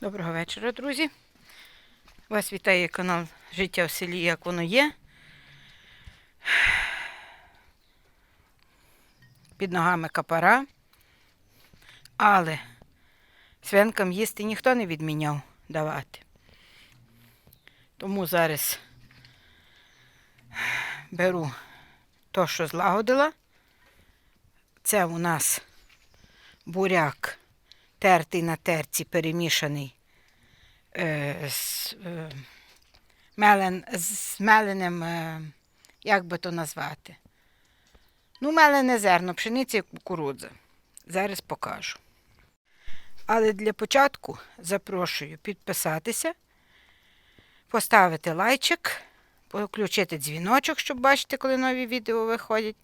Доброго вечора, друзі. Вас вітає канал Життя в селі, як воно є. Під ногами капара. Але свинкам їсти ніхто не відміняв давати. Тому зараз беру то, що злагодила. Це у нас буряк тертий на терці, перемішаний е, з, е, мелен, з меленим, е, як би то назвати? Ну, мелене зерно, пшениця і кукурудза. Зараз покажу. Але для початку запрошую підписатися, поставити лайчик, включити дзвіночок, щоб бачити, коли нові відео виходять.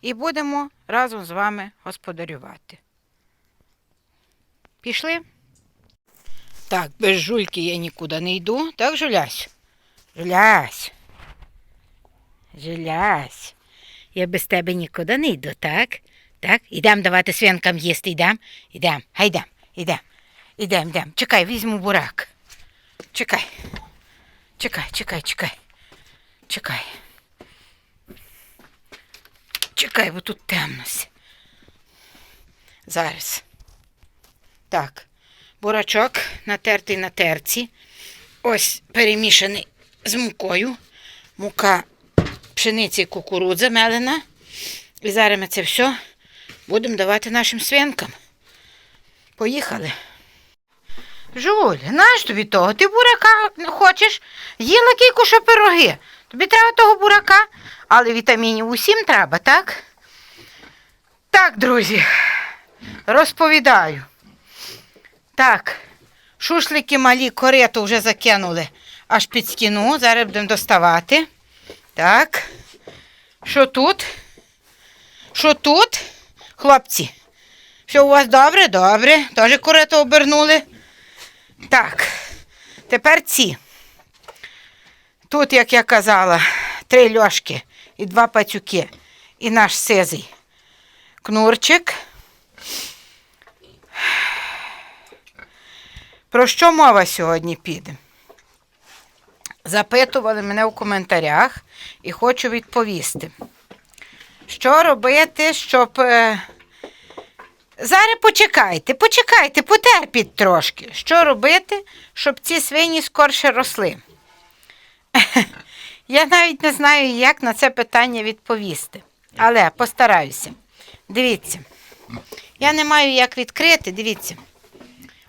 І будемо разом з вами господарювати. Пішли? Так, без жульки я нікуди не йду. Так, Жулясь? Жулясь. Жулясь. Я без тебе нікуди не йду, так? Так? Ідемо давати свинкам їсти, йдемо? Ідемо, гайдем, ідемо. Ідемо, йдемо. Чекай, візьму бурак. Чекай. Чекай, чекай, чекай. Чекай. Чекай, бо тут темнося. Зараз. Так, бурачок натертий на терці. Ось перемішаний з мукою. Мука пшениці і кукурудза мелена. І зараз ми це все будемо давати нашим свинкам. Поїхали. Жуль, знаєш тобі того? Ти бурака хочеш? Їла кільку що пироги. Тобі треба того бурака, але вітамінів усім треба, так? Так, друзі, розповідаю. Так, шушлики малі корито вже закинули аж під стіну. Зараз будемо доставати. Так. Що тут? Що тут? Хлопці? Все у вас добре? Добре. Теж корито обернули. Так. Тепер ці. Тут, як я казала, три льошки і два пацюки. І наш сизий кнурчик. Про що мова сьогодні піде? Запитували мене в коментарях і хочу відповісти. Що робити, щоб. е, Зараз почекайте, почекайте, потерпіть трошки. Що робити, щоб ці свині скорше росли? Я навіть не знаю, як на це питання відповісти. Але постараюся. Дивіться. Я не маю як відкрити, дивіться.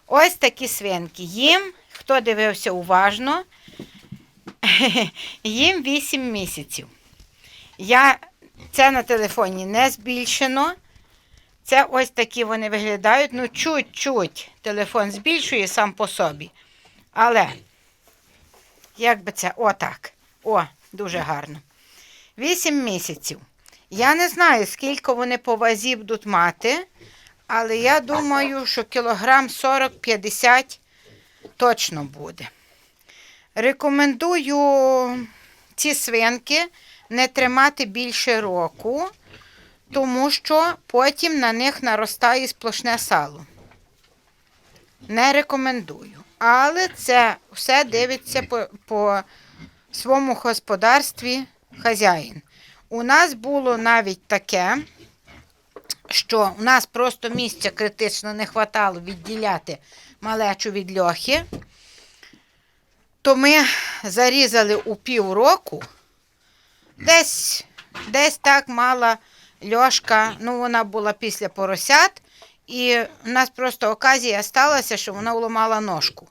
Ось такі свинки. Їм, хто дивився уважно, їм 8 місяців. Я, це на телефоні не збільшено. Це ось такі вони виглядають. Ну, чуть-чуть телефон збільшує сам по собі. Але, як би це, отак. О, дуже гарно. 8 місяців. Я не знаю, скільки вони по вазі будуть мати, але я думаю, що кілограм 40-50 точно буде. Рекомендую ці свинки не тримати більше року, тому що потім на них наростає сплошне сало. Не рекомендую. Але це все дивиться по, по своєму господарстві хазяїн. У нас було навіть таке, що у нас просто місця критично не вистачало відділяти малечу від льохи, то ми зарізали у півроку, десь, десь так мала льошка, ну вона була після поросят, і у нас просто оказія сталася, що вона уламала ножку.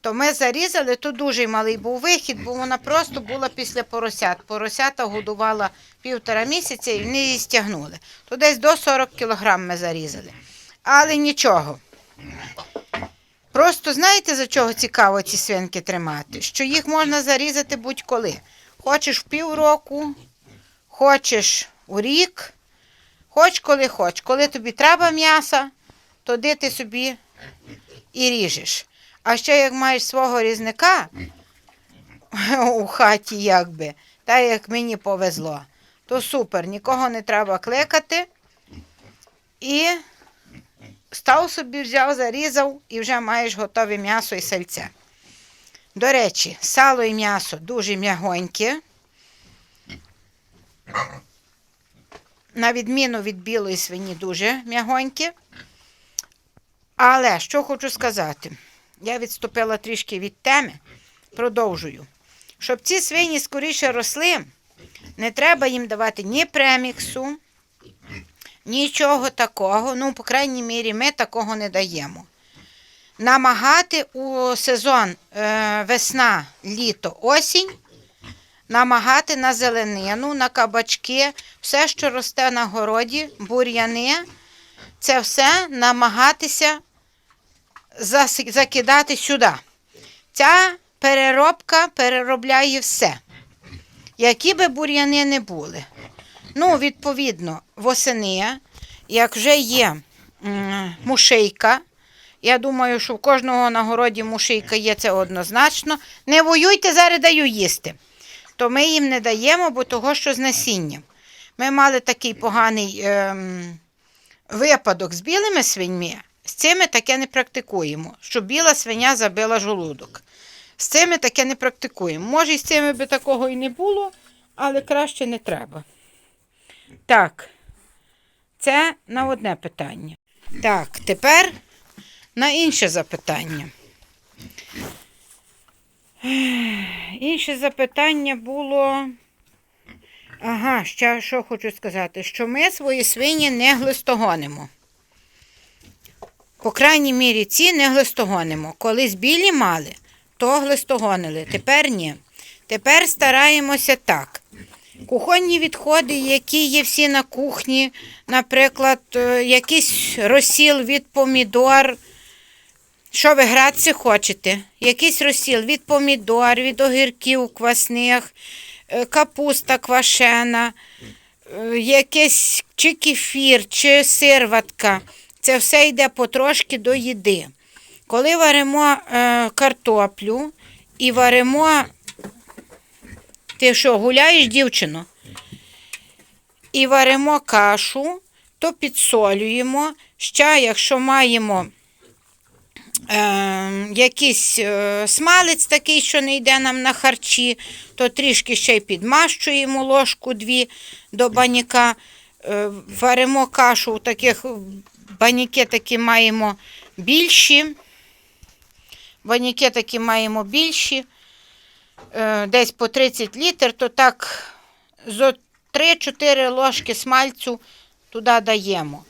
То ми зарізали, то дуже малий був вихід, бо вона просто була після поросят. Поросята годувала півтора місяця і вони її стягнули. То десь до 40 кілограм ми зарізали. Але нічого. Просто знаєте, за чого цікаво ці свинки тримати? Що їх можна зарізати будь-коли. Хочеш в півроку, хочеш у рік, хоч коли хоч. Коли тобі треба м'яса, тоді ти собі і ріжеш. А ще як маєш свого різника у хаті, якби, та як мені повезло, то супер, нікого не треба кликати. І став собі, взяв, зарізав і вже маєш готове м'ясо і сальце. До речі, сало і м'ясо дуже м'ягоньке. На відміну від білої свині, дуже м'ягоньке. Але що хочу сказати, я відступила трішки від теми, продовжую. Щоб ці свині скоріше росли, не треба їм давати ні преміксу, нічого такого. Ну, по крайній мірі, ми такого не даємо. Намагати у сезон е, весна, літо, осінь, намагати на зеленину, на кабачки, все, що росте на городі, бур'яни, це все намагатися закидати сюди. Ця переробка переробляє все. Які би бур'яни не були. Ну, відповідно, восени, як вже є мушейка, я думаю, що в кожного на городі мушейка є це однозначно. Не воюйте, зараз даю їсти. То ми їм не даємо, бо того, що з насінням. Ми мали такий поганий ем, випадок з білими свиньми. З цими таке не практикуємо, щоб біла свиня забила жолудок. З цими таке не практикуємо. Може, і з цими би такого і не було, але краще не треба. Так, це на одне питання. Так, тепер на інше запитання. Інше запитання було. Ага, ще що хочу сказати, що ми свої свині не глистогонимо. По крайній мірі, ці не глистогонимо. Колись білі мали, то глистогонили. Тепер ні. Тепер стараємося так. Кухонні відходи, які є всі на кухні, наприклад, е, якийсь розсіл від помідор. Що ви гратися хочете? Якийсь розсіл від помідор, від огірків квасних, е, капуста квашена, е, якийсь чи кефір, чи сирватка. Це все йде потрошки до їди. Коли варимо е, картоплю і варимо, ти що, гуляєш, дівчино? І варимо кашу, то підсолюємо. Ще, якщо маємо е, якийсь е, смалець такий, що не йде нам на харчі, то трішки ще й підмащуємо ложку дві до баняка. Е, варимо кашу, таких баняки такі маємо більші. Баняки такі маємо більші, е, десь по 30 літр, то так зо 3-4 ложки смальцю туди даємо.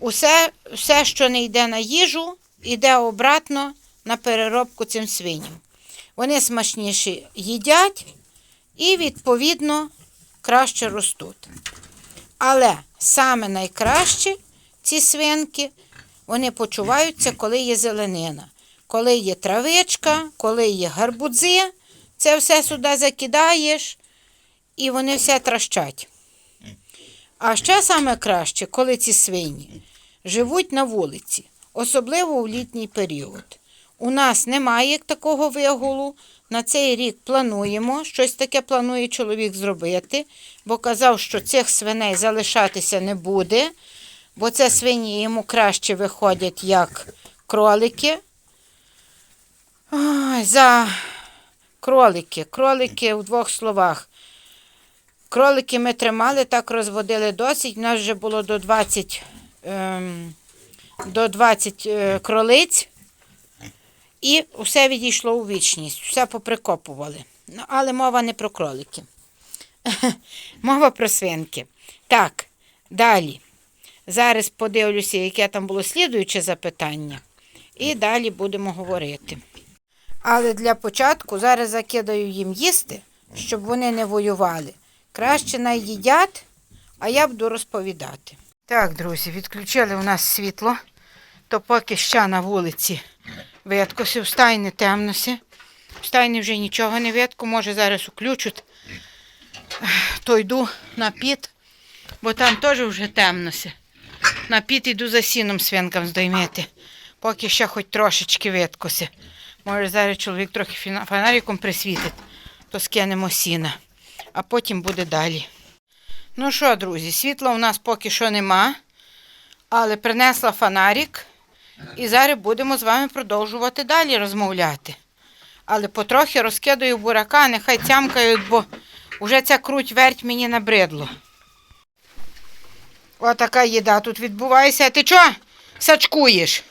Усе, все, що не йде на їжу, йде обратно на переробку цим свиням. Вони смачніше їдять і, відповідно, краще ростуть. Але саме найкраще ці свинки, вони почуваються, коли є зеленина. Коли є травичка, коли є гарбудзи, це все сюди закидаєш, і вони все тращать. А ще саме краще, коли ці свині живуть на вулиці, особливо у літній період. У нас немає такого вигулу. На цей рік плануємо, щось таке планує чоловік зробити, бо казав, що цих свиней залишатися не буде, бо це свині йому краще виходять, як кролики. Ой, за кролики. Кролики в двох словах. Кролики ми тримали, так розводили досить. У нас вже було до 20, ем, до 20 е, кролиць. І все відійшло у вічність, все поприкопували. Ну, але мова не про кролики. мова про свинки. Так, далі. Зараз подивлюся, яке там було слідуюче запитання. І далі будемо говорити. Але для початку зараз закидаю їм їсти, щоб вони не воювали. Краще найїдять, а я буду розповідати. Так, друзі, відключили у нас світло, то поки ще на вулиці видкося, в стайні темнося. В стайні вже нічого не видко, може зараз включать, то йду на піт, бо там теж вже темнося. На піт йду за сіном свинкам здоймити, поки ще хоч трошечки видкося. Може, зараз чоловік трохи фонариком присвітить, то скинемо сіна, а потім буде далі. Ну що, друзі, світла у нас поки що нема, але принесла фонарик І зараз будемо з вами продовжувати далі розмовляти. Але потрохи розкидаю бурака, нехай тямкають, бо вже ця круть верть мені набридло. Отака їда тут відбувається. Ти чого сачкуєш?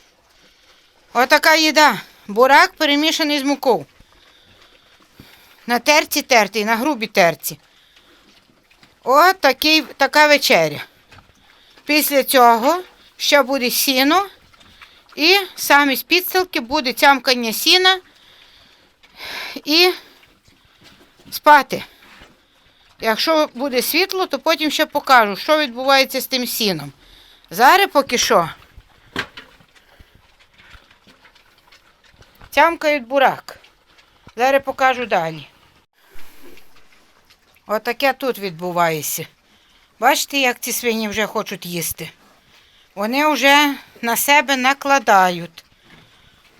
Отака їда. Бурак перемішаний з мукою. На терці тертий, на грубій терці. От такий, така вечеря. Після цього ще буде сіно. І самі з підстилки буде тямкання сіна і спати. Якщо буде світло, то потім ще покажу, що відбувається з тим сіном. Зараз поки що. Тямкають бурак. Зараз покажу далі. Отаке тут відбувається. Бачите, як ці свині вже хочуть їсти. Вони вже на себе накладають.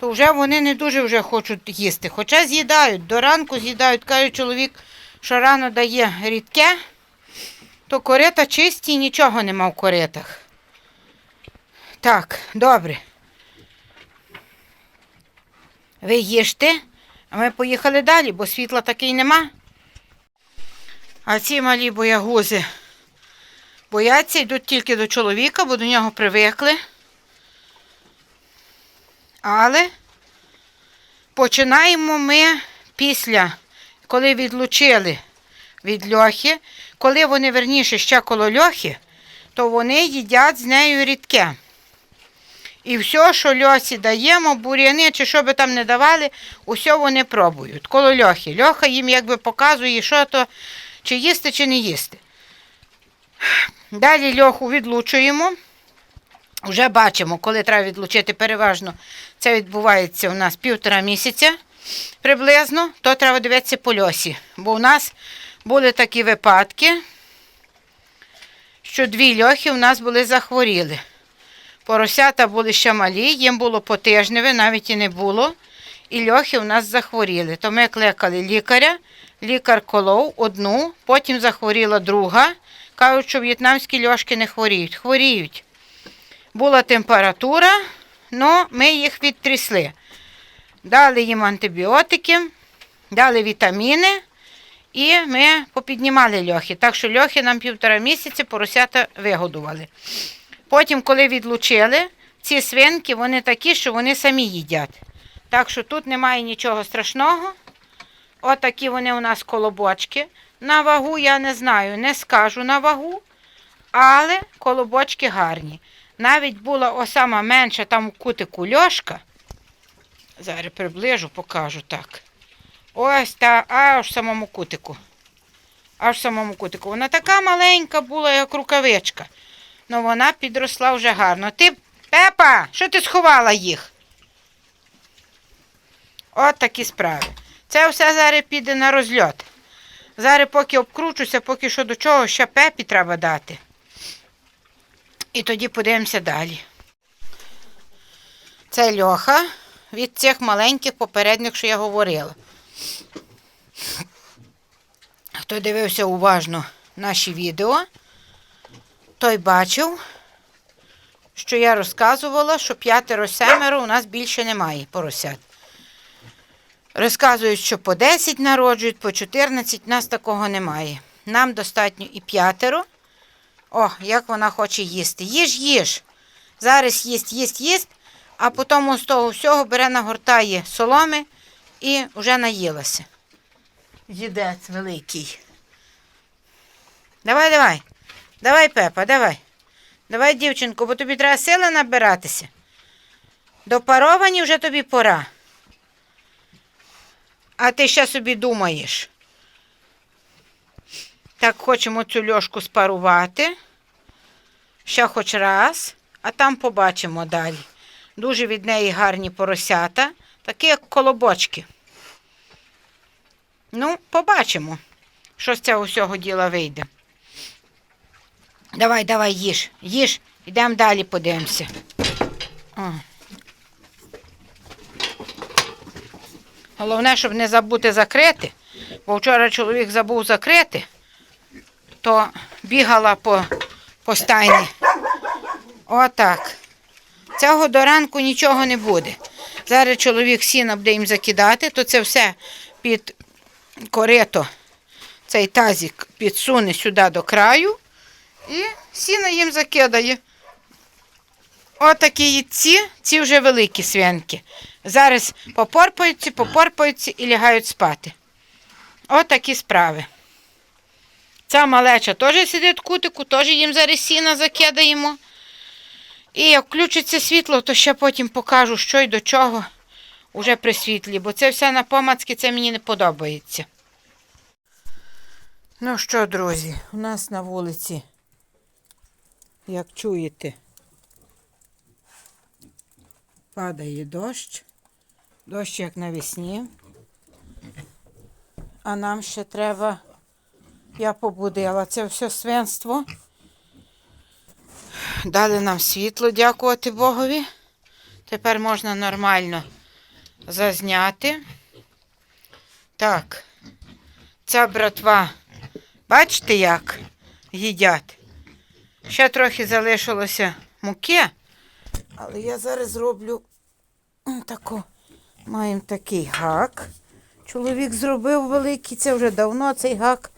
То вже вони не дуже вже хочуть їсти. Хоча з'їдають, до ранку з'їдають, каже чоловік, що рано дає рідке, то корита чисті і нічого нема в коритах. Так, добре. Ви їжте, а ми поїхали далі, бо світла такий нема. А ці малі боягузи бояться, йдуть тільки до чоловіка, бо до нього привикли. Але починаємо ми після, коли відлучили від льохи, коли вони верніше ще коло льохи, то вони їдять з нею рідке. І все, що льосі даємо, буряни чи що би там не давали, усе вони пробують. Коло льохи. Льоха їм якби показує, що то, чи їсти, чи не їсти. Далі льоху відлучуємо. Вже бачимо, коли треба відлучити переважно. Це відбувається у нас півтора місяця приблизно, то треба дивитися по льосі. Бо у нас були такі випадки, що дві льохи у нас були захворіли. Поросята були ще малі, їм було по тижневе, навіть і не було. І льохи у нас захворіли. То ми кликали лікаря, лікар колов одну, потім захворіла друга. Кажуть, що в'єтнамські льошки не хворіють. Хворіють. Була температура, але ми їх відтрясли. Дали їм антибіотики, дали вітаміни і ми попіднімали льохи. Так що льохи нам півтора місяці поросята вигодували. Потім, коли відлучили, ці свинки вони такі, що вони самі їдять. Так що тут немає нічого страшного. Отакі вони у нас колобочки. На вагу я не знаю, не скажу на вагу, але колобочки гарні. Навіть була осама менша там у кутику льошка. Зараз приближу, покажу так. Ось та аж в самому кутику. Аж в самому кутику. Вона така маленька була, як рукавичка. Ну вона підросла вже гарно. Ти, Пепа, що ти сховала їх? От такі справи. Це все зараз піде на розльот. Зараз поки обкручуся, поки що до чого, ще пепі треба дати. І тоді подивимося далі. Це льоха від цих маленьких попередніх, що я говорила. Хто дивився уважно наші відео, той бачив, що я розказувала, що п'ятеро-семеро у нас більше немає поросят. Розказують, що по 10 народжують, по 14, у нас такого немає. Нам достатньо і п'ятеро. О, як вона хоче їсти. Їж, їж. Зараз їсть, їсть, їсть, а потім з того всього бере, нагортає соломи і вже наїлася. Їдець великий. Давай, давай. Давай, Пепа, давай. Давай, дівчинку, бо тобі треба сили набиратися. До паровані вже тобі пора. А ти ще собі думаєш. Так, хочемо цю льошку спарувати. Ще хоч раз, а там побачимо далі. Дуже від неї гарні поросята, такі як колобочки. Ну, побачимо, що з цього всього діла вийде. Давай, давай, їж, їж, йдемо далі, подивимося. О. Головне, щоб не забути закрити, бо вчора чоловік забув закрити, то бігала по, по стайні. Отак. Цього до ранку нічого не буде. Зараз чоловік сіна буде їм закидати, то це все під корито, цей тазик підсуне сюди до краю і сіна їм закидає. Отакі ці, ці вже великі свинки. Зараз попорпаються, попорпаються і лягають спати. Отакі справи. Ця малеча теж сидить в кутику, теж їм зараз сіна закидаємо. І як включиться світло, то ще потім покажу, що й до чого уже при світлі, бо це все на помацки, це мені не подобається. Ну що, друзі, у нас на вулиці, як чуєте, падає дощ. Дощ як навесні. А нам ще треба, я побудила це все свинство. Дали нам світло, дякувати Богові. Тепер можна нормально зазняти. Так, ця братва, бачите, як їдять? Ще трохи залишилося муки, але я зараз зроблю таку. Маємо такий гак. Чоловік зробив великий, це вже давно цей гак.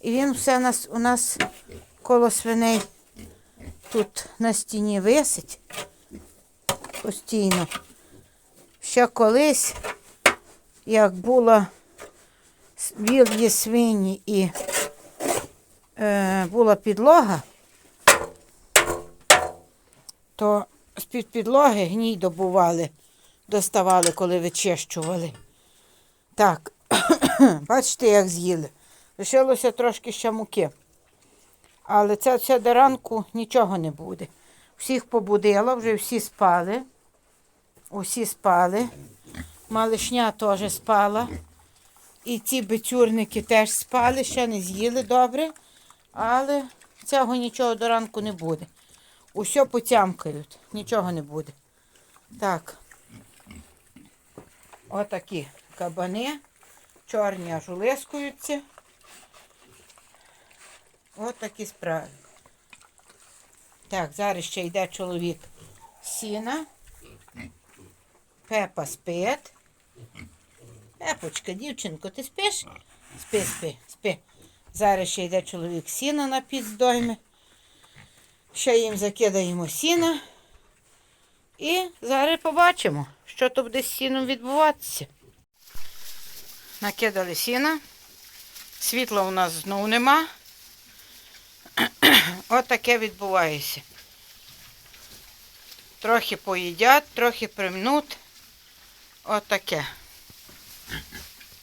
І він все у нас, у нас коло свиней тут на стіні висить постійно. Ще колись, як була вільї свині і е, була підлога, то з-під підлоги гній добували, доставали, коли вичищували. Так, бачите, як з'їли. Лишилося трошки ще муки. Але це все до ранку нічого не буде. Всіх побудила, вже всі спали. Усі спали. Малишня теж спала. І ці бицюрники теж спали, ще не з'їли добре. Але цього нічого до ранку не буде. Усе потямкають, нічого не буде. Так. Отакі кабани. Чорні аж улискуються. От такі справи. Так, зараз ще йде чоловік сіна. Пепа спить. Пепочка, дівчинко, ти спиш? Спи, спи, спи. Зараз ще йде чоловік сіна на підздойми. Ще їм закидаємо сіна. І зараз побачимо, що тут буде з сіном відбуватися. Накидали сіна. Світла у нас знову нема. От відбувається. Трохи поїдять, трохи примнуть. От.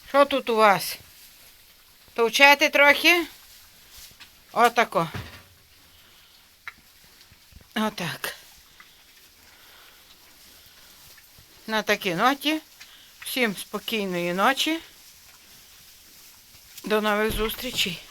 Що тут у вас? Товчете трохи? Отако. Отак. На такій ноті. Всім спокійної ночі. До нових зустрічей.